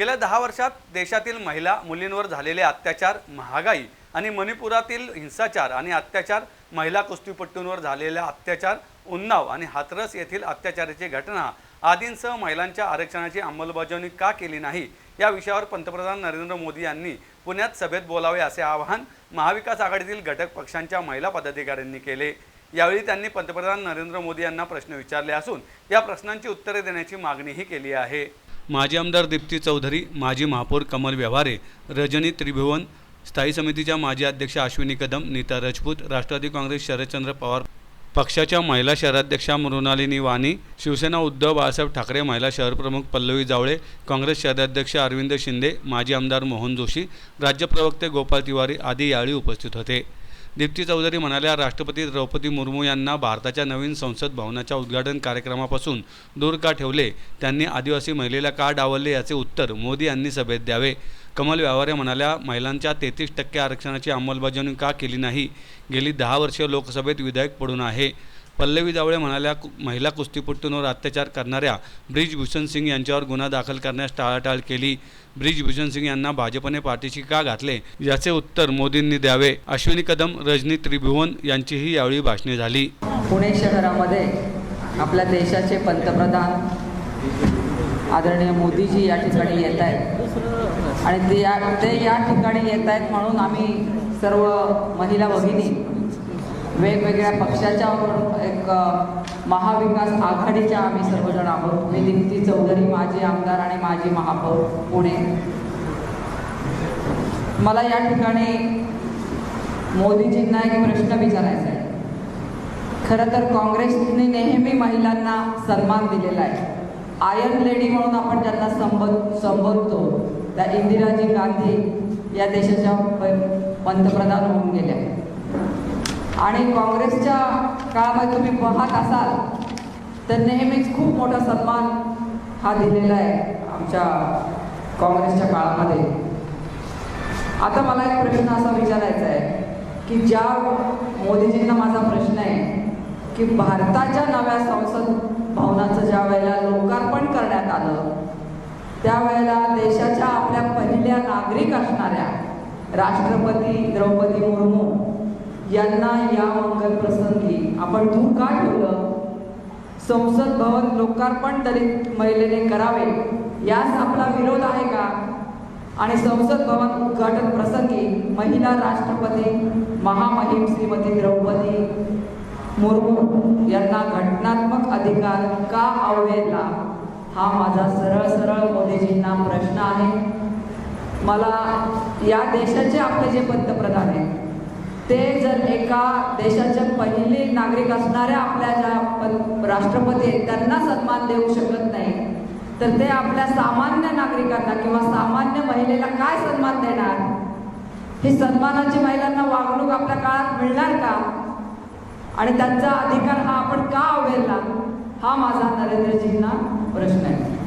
गेल्या दहा वर्षात देशातील महिला मुलींवर झालेले अत्याचार महागाई आणि मणिपुरातील हिंसाचार आणि अत्याचार महिला कुस्तीपट्टूंवर झालेल्या अत्याचार उन्नाव आणि हाथरस येथील अत्याचाराची घटना आदींसह महिलांच्या आरक्षणाची अंमलबजावणी का केली नाही या विषयावर पंतप्रधान नरेंद्र मोदी यांनी पुण्यात सभेत बोलावे असे आवाहन महाविकास आघाडीतील घटक पक्षांच्या महिला पदाधिकाऱ्यांनी केले. यावेळी त्यांनी पंतप्रधान नरेंद्र मोदी यांना प्रश्न विचारले असून या प्रश्नांची उत्तरे देण्याची मागणीही केली आहे. माजी आमदार दीप्ती चौधरी माजी महापौर कमल व्यवहारे रजनी त्रिभुवन स्थायी समितीच्या माजी अध्यक्ष अश्विनी कदम नीता राजपूत राष्ट्रवादी काँग्रेस शरदचंद्र पवार पक्षाच्या महिला शहराध्यक्षा मृणालिनी वाणी शिवसेना उद्धव बाळासाहेब ठाकरे महिला शहरप्रमुख पल्लवी जावळे काँग्रेस शहराध्यक्ष अरविंद शिंदे माजी आमदार मोहन जोशी राज्य प्रवक्ते तिवारी आदी यावेळी उपस्थित होते. दीप्ती चौधरी म्हणाल्या राष्ट्रपती द्रौपदी मुर्मू यांना भारताच्या नवीन संसद भवनाच्या उद्घाटन कार्यक्रमापासून दूर का ठेवले? त्यांनी आदिवासी महिलेला का डावलले याचे उत्तर मोदी यांनी सभेत द्यावे. कमल व्यावारे म्हणाल्या महिलांच्या तेहतीस टक्के आरक्षणाची अंमलबजावणी का केली नाही? गेली दहा वर्षे लोकसभेत विधेयक पडून आहे. पल्लवी जावळे म्हणाल्या महिला कुस्तीपट्टूंवर अत्याचार करणाऱ्या ब्रिजभूषण सिंग यांच्यावर गुन्हा दाखल करण्यास टाळाटाळ केली. ब्रिजभूषण सिंग यांना भाजपने पाठीशी का घातले? याचे उत्तर मोदींनी द्यावे. अश्विनी कदम रजनी त्रिभुवन यांचीही यावेळी भाषणे झाली. पुणे शहरामध्ये आपल्या देशाचे पंतप्रधान आदरणीय मोदीजी या ठिकाणी येत आहेत. आणि ते या ते या ठिकाणी येत आहेत म्हणून आम्ही सर्व महिला भगिनी वेगवेगळ्या पक्षाच्या एक महाविकास आघाडीच्या आम्ही सर्वजण आहोत. मी दिप्ती चौधरी माजी आमदार आणि माजी महापौर पुणे. मला या ठिकाणी मोदीजींना एक प्रश्न विचारायचा आहे. खरं तर काँग्रेसने नेहमी महिलांना सन्मान दिलेला आहे. आयर्न लेडी म्हणून आपण ज्यांना संबोध संबोधतो. त्या इंदिराजी गांधी या देशाच्या पंतप्रधान होऊन गेल्या. आणि काँग्रेसच्या काळामध्ये तुम्ही पाहत असाल तर नेहमीच खूप मोठा सन्मान हा दिलेला आहे आमच्या काँग्रेसच्या काळामध्ये. आता मला एक प्रश्न असा विचारायचा आहे की ज्या मोदीजींना माझा प्रश्न आहे की भारताच्या नव्या संसद भवनाचं ज्या वेळेला लोकार्पण करण्यात आलं त्यावेळेला देशाच्या आपल्या पहिल्या नागरिक असणाऱ्या राष्ट्रपती द्रौपदी मुर्मू यांना या मंगल प्रसंगी आपण दूर का ठेवलं? संसद भवन लोकार्पण दलित महिलेने करावे यास आपला विरोध आहे का? आणि संसद भवन उद्घाटन प्रसंगी महिला राष्ट्रपती महामहिम श्रीमती द्रौपदी मुर्मू यांना घटनात्मक अधिकार का आवडेला हा माझा सरळ सरळ मोदीजींना प्रश्न आहे. मला या देशाचे आपले जे पंतप्रधान आहेत ते जर एका देशाचे पहिले नागरिक असणाऱ्या आपल्या ज्या राष्ट्रपती आहेत त्यांना सन्मान देऊ शकत नाही तर ते आपल्या सामान्य नागरिकांना किंवा सामान्य महिलेला काय सन्मान देणार? ही सन्मानाची महिलांना वागणूक आपल्या काळात मिळणार का? आणि त्यांचा अधिकार हा आपण का अवहेलला हा माझा नरेंद्रजींना प्रश्न आहे.